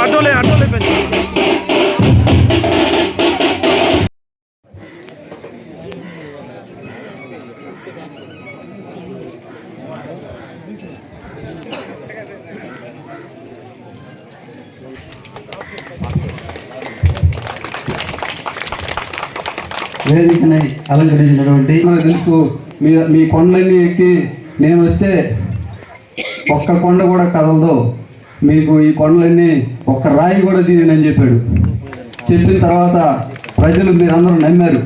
ఆటోలే ఆటోలే అయిపోయింది వేదికని అలంకరించినటువంటి మనకు తెలుసు మీ మీ కొండలన్నీ ఎక్కి నేను వస్తే ఒక్క కొండ కూడా కదలదు. మీకు ఈ కొండలన్నీ ఒక్క రాయి కూడా తినని చెప్పాడు. చెప్పిన తర్వాత ప్రజలు మీరందరూ నమ్మారు.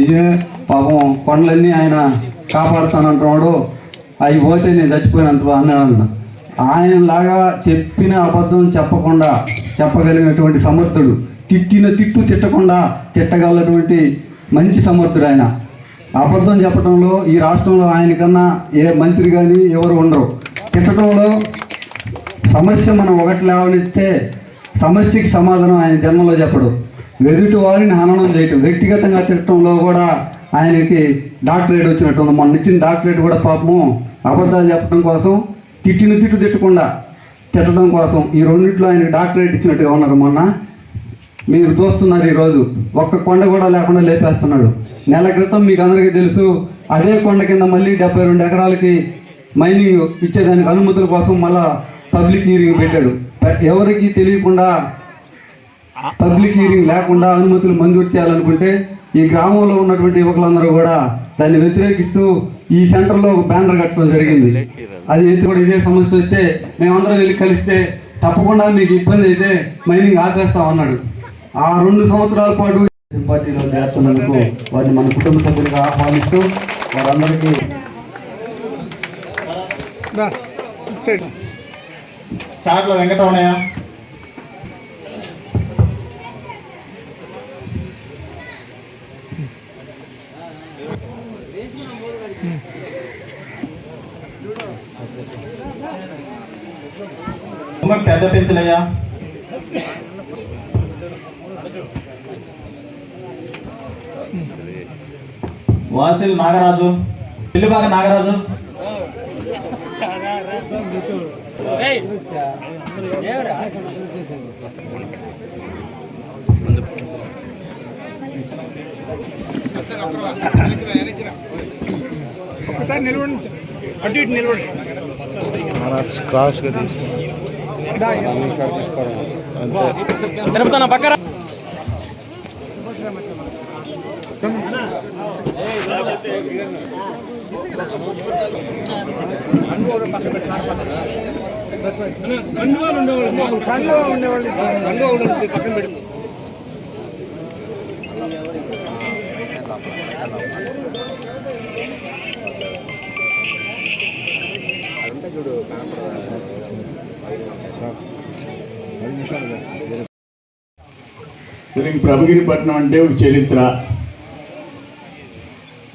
ఇదే పాపం కొండలన్నీ ఆయన కాపాడుతానంటున్నాడు. అవి పోతే నేను చచ్చిపోయినంత అన్నాడన్న ఆయనలాగా చెప్పిన అబద్ధం చెప్పకుండా చెప్పగలిగినటువంటి సమర్థుడు తిట్టిన తిట్టు తిట్టకుండా తిట్టగలటువంటి మంచి సమర్థుడు ఆయన. అబద్ధం చెప్పడంలో ఈ రాష్ట్రంలో ఆయనకన్నా ఏ మంత్రి కానీ ఎవరు ఉండరు. తిట్టడంలో సమస్య మనం ఒకటి లేవనెత్తే సమస్యకి సమాధానం ఆయన జన్మలో చెప్పడు. ఎదుటి వారిని హననం చేయటం వ్యక్తిగతంగా తిట్టడంలో కూడా ఆయనకి డాక్టరేట్ వచ్చినట్టు ఉంది మొన్న ఇచ్చిన డాక్టరేట్ కూడా పాపము అబద్ధాలు చెప్పడం కోసం తిట్టిన తిట్టు తిట్టకుండా తిట్టడం కోసం ఈ రెండింటిలో ఆయనకి డాక్టరేట్ ఇచ్చినట్టుగా ఉన్నారు. మొన్న మీరు చూస్తున్నారు ఈరోజు. ఒక్క కొండ కూడా లేకుండా లేపేస్తున్నాడు. నెల క్రితం మీకు అందరికీ తెలుసు అదే కొండ కింద మళ్ళీ డెబ్బై రెండు ఎకరాలకి మైనింగ్ ఇచ్చేదానికి అనుమతుల కోసం మళ్ళా పబ్లిక్ హీరింగ్ పెట్టాడు. ఎవరికి తెలియకుండా పబ్లిక్ హీరింగ్ లేకుండా అనుమతులు మంజూరు చేయాలనుకుంటే ఈ గ్రామంలో ఉన్నటువంటి యువకులందరూ కూడా దాన్ని వ్యతిరేకిస్తూ ఈ సెంటర్లో ఒక బ్యానర్ కట్టడం జరిగింది. అది ఎత్తి కూడా ఇదే సమస్య వస్తే మేమందరం వెళ్ళి కలిస్తే తప్పకుండా మీకు ఇబ్బంది అయితే మైనింగ్ ఆపేస్తాం అన్నాడు. ఆ రెండు సంవత్సరాల పాటు పార్టీలో చేస్తున్నందుకు వారిని మన కుటుంబ సభ్యులుగా ఆహ్వానిస్తూ వారందరికీ చాట్ల వెంకటరమణయ్య. పెద్ద పెంచలయ్య. వాసిల్ నాగరాజు. పిల్లిబాగ నాగరాజు. ఒకసారి నిలబడండి సార్. అటు ఇటు నిలబడండి క్రాస్గా తీసి తిరుపతి పక్కన ఉండేవాళ్ళు. పెట్టి దీనికి ప్రభగిరిపట్నం అంటే ఒక చరిత్ర.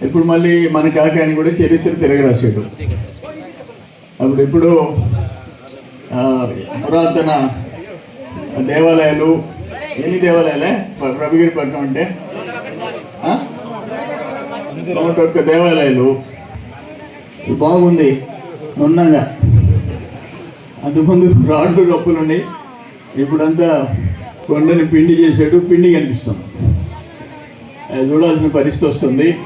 ఇప్పుడు మళ్ళీ మన కాకాని కూడా చరిత్ర తిరగరాశాడు. అప్పుడు ఇప్పుడు ఆ, పురాతన దేవాలయాలు ఎన్ని దేవాలయాలే? ప్ర- ప్రభగిరిపట్నం అంటే? ఆ? నూట ఒక్క దేవాలయాలు. బాగుంది నున్నగా అంతకుముందు రాడ్లు రప్పులు ఉన్నాయి. ఇప్పుడంతా కొండని పిండి చేసేట్టు పిండి కనిపిస్తుంది. అది చూడాల్సిన పరిస్థితి వస్తుంది.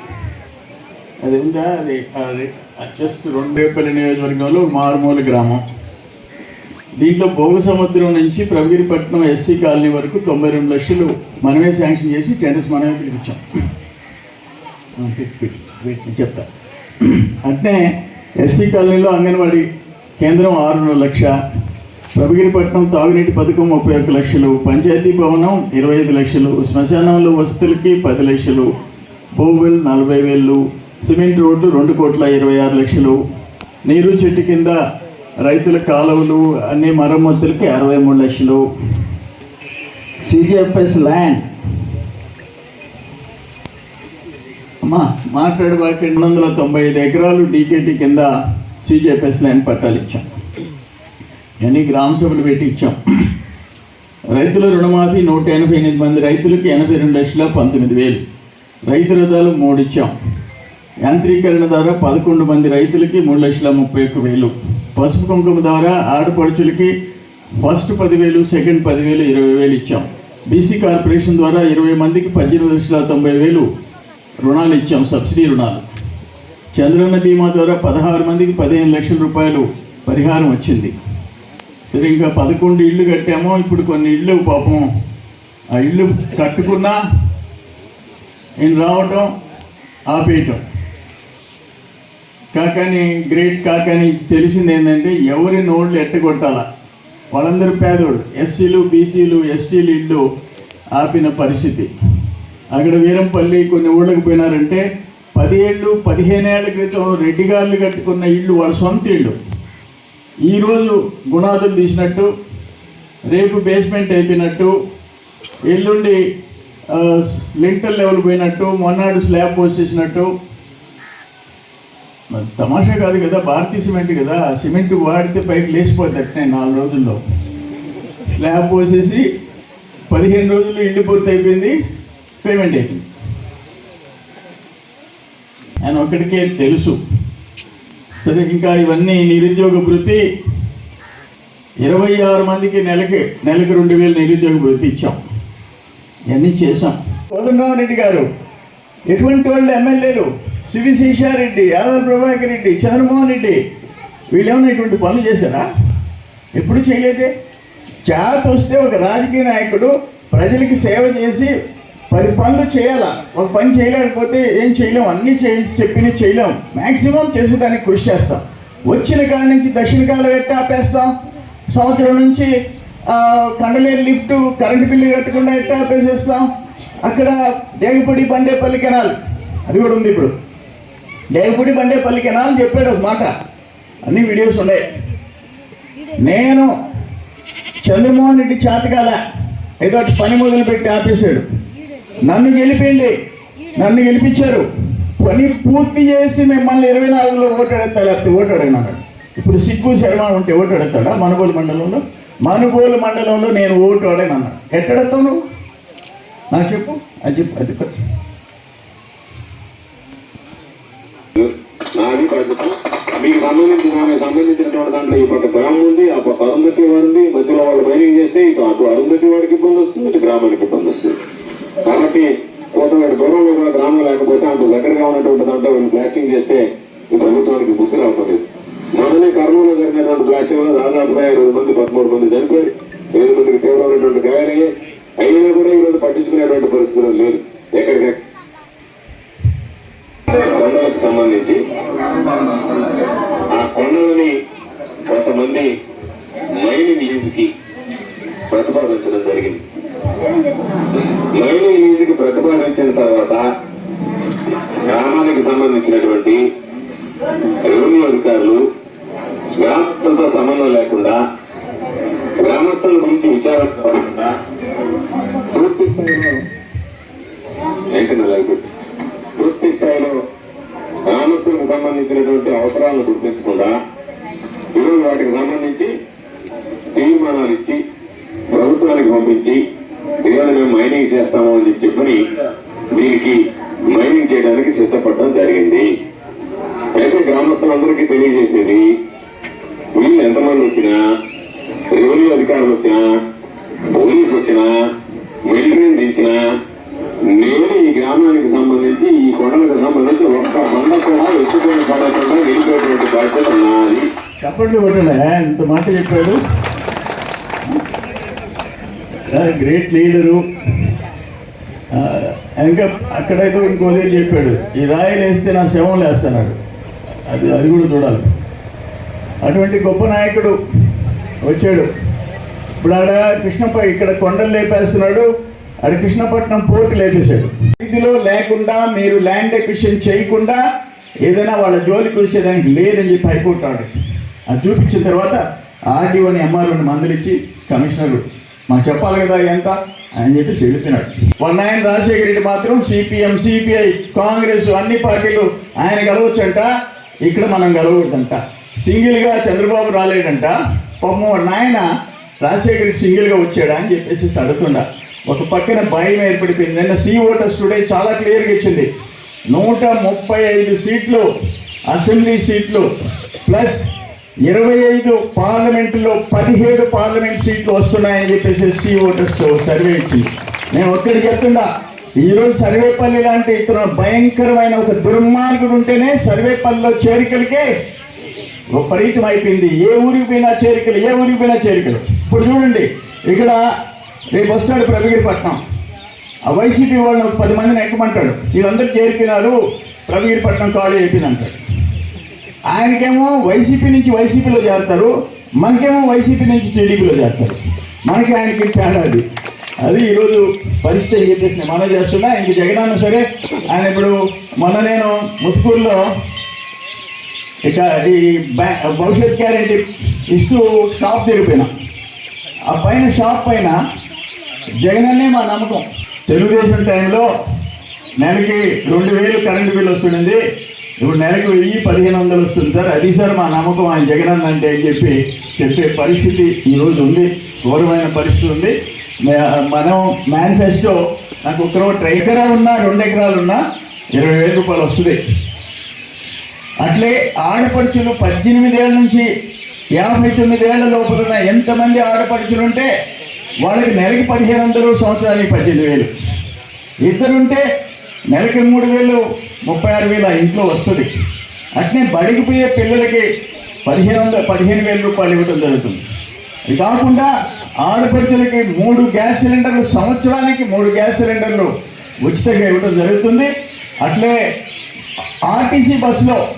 అది ఉందా అది జస్ట్ రెండేపల్లి నియోజకవర్గంలో ఒక మారుమూల గ్రామం. దీంట్లో భోగ సముద్రం నుంచి ప్రవీరపట్నం ఎస్సీ కాలనీ వరకు తొంభై రెండు లక్షలు మనమే శాంక్షన్ చేసి టెండర్స్ మనమే పిలిపించాం. చెప్తా. అంటే ఎస్సీ కాలనీలో అంగన్వాడీ కేంద్రం ఆరున్నర లక్ష ప్రభుగిరిపట్నం తాగునీటి పథకం ముప్పై ఒక్క లక్షలు పంచాయతీ భవనం ఇరవై ఐదు లక్షలు శ్మశానంలో వసతులకి పది లక్షలు బోవెల్ నలభై వేలు సిమెంట్ రోడ్లు రెండు కోట్ల ఇరవై ఆరు లక్షలు నీరు చెట్టు కింద రైతుల కాలువలు అన్ని మరమ్మతులకి అరవై మూడు లక్షలు. CGFS land. అమ్మా మాట్లాడబాక రెండు వందల తొంభై ఐదు ఎకరాలు డీకేటీ కింద సీజేపీఎస్ ల్యాండ్ పట్టాలు ఇచ్చాం. అన్ని గ్రామ సభలు పెట్టి ఇచ్చాం. రైతుల రుణమాఫీ నూట ఎనభై ఎనిమిది మంది రైతులకి ఎనభై రెండు లక్షల పంతొమ్మిది వేలు. రైతు రథాలు మూడు ఇచ్చాం. యాంత్రీకరణ ద్వారా పదకొండు మంది రైతులకి మూడు లక్షల ముప్పై ఒక్క వేలు. పసుపు కుంకుమ ద్వారా ఆడపడుచులకి ఫస్ట్ పదివేలు సెకండ్ పదివేలు ఇరవై వేలు ఇచ్చాం. బీసీ కార్పొరేషన్ ద్వారా ఇరవై మందికి పద్దెనిమిది లక్షల తొంభై వేలు రుణాలు ఇచ్చాం సబ్సిడీ రుణాలు. చంద్రన్న బీమా ద్వారా పదహారు మందికి పదిహేను లక్షల రూపాయలు పరిహారం వచ్చింది. సరే ఇంకా పదకొండు ఇళ్ళు కట్టాము. ఇప్పుడు కొన్ని ఇళ్ళు పాపం ఆ ఇల్లు కట్టుకున్నా నేను రావటం ఆపేయటం. కాకాని గ్రేట్ కాకని తెలిసింది ఏంటంటే ఎవరి నోళ్ళు ఎట్టగొట్టాలా? వాళ్ళందరూ పేదోళ్ళు. ఎస్సీలు బీసీలు ఎస్టీలు ఇళ్ళు ఆపిన పరిస్థితి. అక్కడ వీరంపల్లి కొన్ని ఊళ్ళకి పోయినారంటే పదిహేళ్ళు పదిహేనేళ్ళ క్రితం రెడ్డి గారులు కట్టుకున్న ఇళ్ళు వాళ్ళ సొంత ఇళ్ళు. ఈరోజు గుణాదులు తీసినట్టు రేపు బేస్మెంట్ అయిపోయినట్టు ఎల్లుండి లింటర్ లెవెల్ పోయినట్టు మొన్నాడు స్లాబ్ పోసేసినట్టు తమాషా కాదు కదా భారతీయ సిమెంట్ కదా. సిమెంట్ వాడితే పైకి లేచిపోద్ది అట్నే నాలుగు రోజుల్లో. స్లాబ్ పోసేసి పదిహేను రోజులు ఇల్లు పూర్తి అయిపోయింది పేమెంట్ అయిపోయింది. ఆయన ఒకటికే తెలుసు. సరే ఇంకా ఇవన్నీ నిరుద్యోగ వృత్తి. ఇరవై ఆరు మందికి నెలకి నెలకు రెండు వేలు నిరుద్యోగ వృత్తి ఇచ్చాం. ఇవన్నీ చేశాం. కోదండరామ రెడ్డి గారు ఎటువంటి వాళ్ళు ఎమ్మెల్యేలు? సివి శేషారెడ్డి యాదవ ప్రభాకర్ రెడ్డి చంద్రమోహన్ రెడ్డి వీళ్ళేమైనా ఇటువంటి పనులు చేశారా? ఎప్పుడు చేయలేదే? చేత వస్తే ఒక రాజకీయ నాయకుడు ప్రజలకి సేవ చేసి పది పనులు చేయాలా? ఒక పని చేయలేకపోతే ఏం చేయలేం? అన్నీ చేయించి చెప్పిన చేయలేం. మ్యాక్సిమం చేసేదానికి కృషి చేస్తాం. వచ్చిన కాడ నుంచి దక్షిణ కాలు పెట్టి ఆపేస్తాం? సంవత్సరం నుంచి కండలేని లిఫ్ట్ కరెంటు బిల్లు కట్టకుండా ఎట్ట ఆపేసేస్తాం? అక్కడ డేగపూడి బండేపల్లి కెనాల్. అది కూడా ఉంది ఇప్పుడు. డేగపూడి బండేపల్లి కెనాల్ అని చెప్పాడు ఒక మాట. అన్ని వీడియోస్ ఉన్నాయి. నేను చంద్రమోహన్ రెడ్డి చేతకాల. ఏదో పని మొదలు పెట్టి ఆపేశాడు. నన్ను గెలిపిండి. నన్ను గెలిపించారు. పని పూర్తి చేసి మిమ్మల్ని ఇరవై నాలుగులో ఓటు అడుగుతా లేకపోతే ఓటు అడిగినాడు ఇప్పుడు సిగ్గు శర్మ ఉంటే ఓటు అడుగుతాడా? మనుగోలు మండలంలో? మనుగోలు మండలంలో నేను ఓటు అడగనన్నా ఎట్టడతావు నువ్వు? నాకు చెప్పు. అది చెప్పు అది నాది మీకు సంబంధించిన సంబంధించినటువంటి దాంట్లో ఈ పక్క గ్రామం ఉంది ఆ పక్క అరుంధతి వారిది మధ్యలో వాళ్ళు మైనింగ్ చేస్తే ఇటు అటు అరుంధతి వాడికి ఇబ్బంది వస్తుంది ఇటు గ్రామానికి ఇబ్బంది వస్తుంది. కాబట్టి కొంతమంది దూరంలో కూడా గ్రామం లేకపోతే అంత దగ్గరగా ఉన్నటువంటి దాంట్లో వీళ్ళు బ్లాస్టింగ్ చేస్తే ఈ ప్రభుత్వానికి బుద్ధి రావట్లేదు. మొదలే కర్నూలులో జరిగినటువంటి బ్లాస్టింగ్లో దాదాపుగా ఇరవై మంది పదమూడు మంది చనిపోయి ఏడు మందికి తీవ్రమైనటువంటి గాయాలయ్యి అయినా కూడా ఈరోజు పట్టించుకునేటువంటి పరిస్థితులు లేదు. ఎక్కడికి? కొండలకు సంబంధించి. ఆ కొండలని కొంతమంది వాటికి సంబంధించి తీర్మానాలు ఇచ్చి ప్రభుత్వానికి పంపించి ఈరోజు మేము మైనింగ్ చేస్తాము అని చెప్పని దీనికి మైనింగ్ చేయడానికి సిద్ధపడడం జరిగింది. అయితే గ్రామస్తులందరికీ తెలియజేసేది వీళ్ళు ఎంతమంది వచ్చినా రెవెన్యూ అధికారులు వచ్చినా పోలీసు వచ్చినా మిలిటరీని దించినా నేను ఈ గ్రామానికి సంబంధించి ఈ కొండలకు సంబంధించి ఒక్క కొండ కూడా ఎత్తుకొని పడకుండా వెళ్ళిపోయేటువంటి బాధ్యత ఉన్నది చప్పట్లు కొట్టలే ఇంత మాట చెప్పాడు. Great leader. ఇంకా అక్కడైతే ఇంకోదే చెప్పాడు ఈ రాయలు వేస్తే నా శవం లేస్తున్నాడు. అది అది కూడా చూడాలి. అటువంటి గొప్ప నాయకుడు వచ్చాడు. ఇప్పుడు ఆడ కృష్ణప ఇక్కడ కొండలు లేపేస్తున్నాడు ఆడ కృష్ణపట్నం పోర్టు లేపేశాడు. ఇదిలో లేకుండా మీరు ల్యాండ్ ఎక్విషన్ చేయకుండా ఏదైనా వాళ్ళ జోలికి వచ్చేదానికి లేదని చెప్పి హైకోర్టు ఆర్డర్ అది చూపించిన తర్వాత ఆర్డీఓని ఎంఆర్ఓని మందులిచ్చి కమిషనర్ మాకు చెప్పాలి కదా ఎంత అని చెప్పి చెబుతున్నాడు. వన్ ఆయన రాజశేఖర రెడ్డి మాత్రం సిపిఎం సిపిఐ కాంగ్రెస్ అన్ని పార్టీలు ఆయన గెలవచ్చంట ఇక్కడ మనం గెలవద్దంట సింగిల్గా చంద్రబాబు రాలేడంట. పాపం నాయన రాజశేఖర రెడ్డి సింగిల్గా వచ్చాడా అని చెప్పేసి అడుగుతుండ. ఒక పక్కన భయం ఏర్పడిపోయింది. నిన్న సి ఓటర్స్ టుడే చాలా క్లియర్గా ఇచ్చింది. నూట ముప్పై ఐదు సీట్లు అసెంబ్లీ సీట్లు ప్లస్ ఇరవై ఐదు పార్లమెంట్లో పదిహేడు పార్లమెంట్ సీట్లు వస్తున్నాయని చెప్పేసి ఎస్సీ ఓటర్స్ సర్వే ఇచ్చి నేను ఒక్కడికి చెప్తుండా ఈరోజు సర్వేపల్లి లాంటి ఇతను భయంకరమైన ఒక దుర్మార్గుడు ఉంటేనే సర్వేపల్లిలో చేరికలకే విపరీతం అయిపోయింది. ఏ ఊరికి పోయినా చేరికలు ఏ ఊరికి పోయినా చేరికలు. ఇప్పుడు చూడండి ఇక్కడ రేపు వస్తాడు ప్రభగిరిపట్నం ఆ వైసీపీ వాళ్ళని పది మందిని ఎక్కమంటాడు. వీళ్ళందరూ చేరిపోయినారు ప్రభగిరిపట్నం ఖాళీ అయిపోయింది అంటాడు ఆయనకేమో వైసీపీ నుంచి వైసీపీలో చేరతారు మనకేమో వైసీపీ నుంచి టీడీపీలో చేరుతారు. మనకి ఆయనకి తేడా అది. అది ఈరోజు పరిస్థితి అని చెప్పేసి నేను మనం చేస్తున్నా. ఇంక జగనన్న సరే ఆయన ఇప్పుడు మొన్న నేను ముత్తుకూరులో ఇక ఈ బ్యా- భవిష్యత్ గ్యారెంటీ ఇస్తూ షాప్ తెరిపోయినా ఆ పైన షాప్ పైన జగనన్నే మా నమ్మకం. తెలుగుదేశం టైంలో నెలకి రెండు వేలు కరెంటు బిల్లు వస్తుండింది. ఇప్పుడు నెలకు వెయ్యి పదిహేను వందలు వస్తుంది సార్. అది సార్ మా నమ్మకం. ఆయన జగనన్న అంటే అని చెప్పి చెప్పే పరిస్థితి ఈరోజు ఉంది. ఘోరమైన పరిస్థితి ఉంది. మనం మేనిఫెస్టో నాకు ఒక రోజు ఎకరాలు ఉన్నా రెండు ఎకరాలు ఉన్నా ఇరవై వేల రూపాయలు వస్తుంది. అట్లే ఆడపడుచులు పద్దెనిమిది ఏళ్ళ నుంచి యాభై తొమ్మిదేళ్ళ లోపల ఉన్న ఎంతమంది ఆడపడుచులు ఉంటే వాళ్ళకి నెలకి పదిహేను వందలు సంవత్సరానికి పద్దెనిమిది వేలు. ఇద్దరుంటే నెలకి మూడు వేలు ముప్పై ఆరు వేలు ఆ ఇంట్లో వస్తుంది. అట్నే బడికి పోయే పిల్లలకి పదిహేను వందల పదిహేను వేల రూపాయలు ఇవ్వడం జరుగుతుంది. ఇది కాకుండా ఆడపడుచులకి మూడు గ్యాస్ సిలిండర్లు సంవత్సరానికి మూడు గ్యాస్ సిలిండర్లు ఉచితంగా ఇవ్వడం జరుగుతుంది. అట్లే ఆర్టీసీ బస్సులో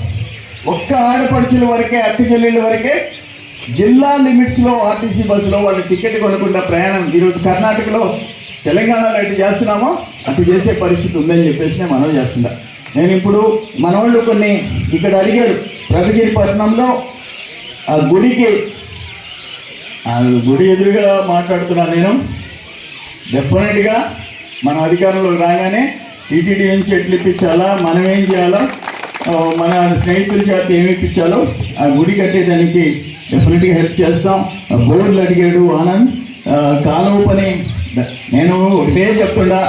ఒక్క ఆడపడుచుల వరకే అక్క చెల్లెళ్ళ వరకే జిల్లా లిమిట్స్లో ఆర్టీసీ బస్సులో వాళ్ళు టికెట్ కొనకుండా ప్రయాణం. ఈరోజు కర్ణాటకలో తెలంగాణలో ఎటు చేస్తున్నామో. అటు చేసే పరిస్థితి ఉందని చెప్పేసి నేను మనం చేస్తున్నా. నేను ఇప్పుడు మన వాళ్ళు కొన్ని ఇక్కడ అడిగారు. రవిగిరిపట్నంలో ఆ గుడికి ఆ గుడి ఎదురుగా మాట్లాడుతున్నాను నేను. డెఫినెట్గా మన అధికారంలో రాగానే టీటీడీ నుంచి ఎట్లు ఇప్పించాలా మనం ఏం చేయాలో మన స్నేహితుల చేత ఏమి ఇప్పించాలో ఆ గుడి కట్టేదానికి డెఫినెట్గా హెల్ప్ చేస్తాం. ఆ బోర్డులు అడిగాడు ఆనంద్. కాలువ పని నేను ఒకటే చెప్పకుండా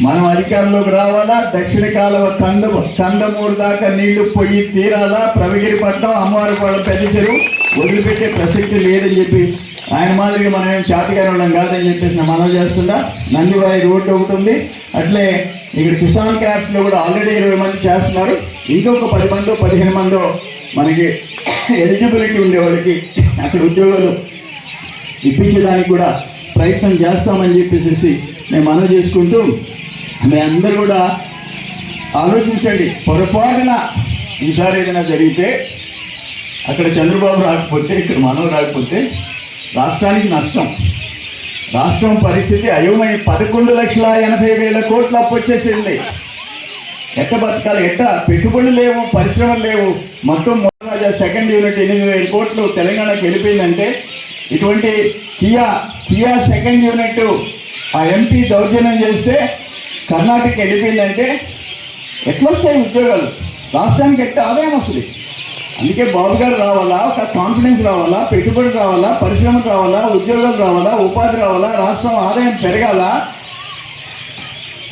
మనం అధికారంలోకి రావాలా? దక్షిణ కాలువ కంద కందమూరు దాకా నీళ్ళు పొయ్యి తీరాలా? ప్రవగిరిపట్నం అమ్మవారిపాలెం పెద్ద చెరువు. వదిలిపెట్టే ప్రసక్తి లేదని చెప్పి ఆయన మాదిరిగా మనం ఏం చేతగానే ఉండడం కాదని చెప్పేసి నేను మనం చేస్తుందా నందివాయి రోడ్డు ఒకటి ఉంది. అట్లే ఇక్కడ కిసాన్ క్రాఫ్ట్స్లో కూడా ఆల్రెడీ ఇరవై మంది చేస్తున్నారు. ఇంకొక పది మందో పదిహేను మందో మనకి ఎలిజిబిలిటీ ఉండే వాళ్ళకి అక్కడ ఉద్యోగాలు ఇప్పించడానికి కూడా ప్రయత్నం చేస్తామని చెప్పేసి నేను మనవి చేసుకుంటూ మీ అందరూ కూడా ఆలోచించండి. పొరపాటున ఈసారి ఏదైనా జరిగితే అక్కడ చంద్రబాబు రాకపోతే ఇక్కడ మనం రాకపోతే రాష్ట్రానికి నష్టం. రాష్ట్రం పరిస్థితి అయోమయ. పదకొండు లక్షల ఎనభై వేల కోట్ల అప్పు వచ్చేసింది. ఎట్ట బతకాలి? ఎట్ట? పెట్టుబడులు లేవు పరిశ్రమలు లేవు. మొత్తం రాజా సెకండ్ యూనిట్ ఎనిమిది వేల కోట్లు తెలంగాణకు వెళ్ళిపోయిందంటే ఇటువంటి కియా కియా సెకండ్ యూనిట్ ఆ ఎంపీ దౌర్జన్యం చేస్తే కర్ణాటక వెళ్ళిపోయిందంటే ఎట్లొస్తాయి ఉద్యోగాలు? రాష్ట్రానికి ఎట్ట ఆదాయం వస్తుంది? అందుకే బాబు గారు రావాలా? ఒక కాన్ఫిడెన్స్ రావాలా? పెట్టుబడి రావాలా? పరిశ్రమ రావాలా? ఉద్యోగాలు రావాలా? ఉపాధి రావాలా? రాష్ట్రం ఆదాయం పెరగాల?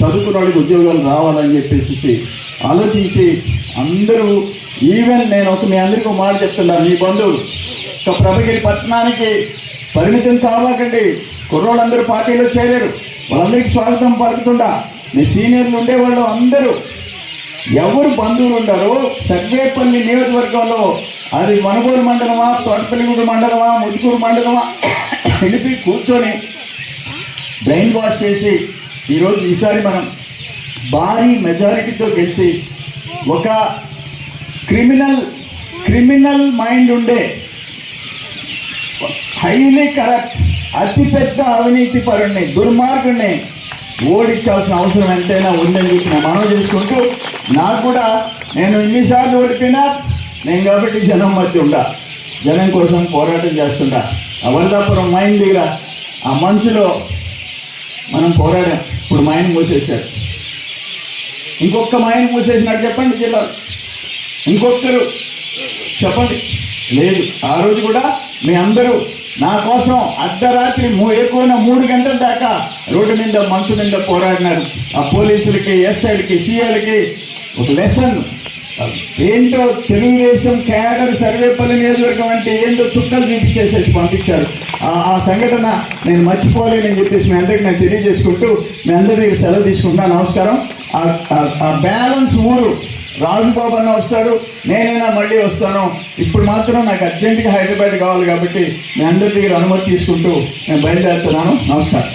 చదువుకున్న వాళ్ళకి ఉద్యోగాలు రావాలని చెప్పేసి ఆలోచించి అందరూ ఈవెన్ నేను ఒక మీ అందరికీ ఒక మాట చెప్తున్నా మీ బంధువులు. ఒక ప్రభగిరి పట్టణానికి పరిమితం కావాకండి కుర్రోళ్ళందరూ పార్టీలో చేరారు. వాళ్ళందరికీ స్వాగతం పలుకుతుండా మీ సీనియర్లు ఉండేవాళ్ళు అందరూ. ఎవరు బంధువులు ఉండారో సర్వేపల్లి నియోజకవర్గంలో అది మనుగోలు మండలమా తోటపల్లిగూడు మండలమా ముదుకూరు మండలమా? వెళ్ళి కూర్చొని బ్రెయిన్ వాష్ చేసి ఈరోజు ఈసారి మనం భారీ మెజారిటీతో గెలిచి ఒక క్రిమినల్ క్రిమినల్ మైండ్ ఉండే హైలీ కరప్ట్ అతిపెద్ద అవినీతి పరుణ్ణి దుర్మార్గుణ్ణి ఓడించాల్సిన అవసరం ఎంతైనా ఉందని చెప్పి నేను మనం చేసుకుంటూ నాకు కూడా నేను ఎన్నిసార్లు ఓడిపోయినా నేను కాబట్టి జనం మధ్య ఉండా జనం కోసం పోరాటం చేస్తుంటా ఆ వరదాపురం మైన్ దగ్గర ఆ మంచులో మనం పోరాడాం. ఇప్పుడు మైన్ మూసేశారు. ఇంకొక మైన్ మూసేసినట్టు చెప్పండి జిల్లా ఇంకొకరు చెప్పండి. లేదు. ఆ రోజు కూడా మీ అందరూ నా కోసం అర్ధరాత్రి మూ మూడు గంటల దాకా రోడ్డు మీద మంచు మీద పోరాడినారు. ఆ పోలీసులకి ఎస్ఐలకి సిఐలకి ఒక లెసన్. ఏంటో తెలుగుదేశం కేడర్ సర్వేపల్లి నియోజకవర్గం అంటే ఏంటో చుక్కలు చూపించేసేసి పంపించారు. ఆ- ఆ సంఘటన నేను మర్చిపోలేనని చెప్పేసి మీ అందరికి నేను తెలియజేసుకుంటూ మీ అందరి దగ్గర సెలవు తీసుకుంటున్నాను. నమస్కారం. ఆ- ఆ బ్యాలెన్స్ ఊరు రాజుబాబు అన్న వస్తాడు నేనైనా మళ్ళీ వస్తాను. ఇప్పుడు మాత్రం నాకు అర్జెంటుగా హైదరాబాద్ కావాలి కాబట్టి మీ అందరి దగ్గర అనుమతి తీసుకుంటూ నేను బయలుదేరుతున్నాను. నమస్కారం.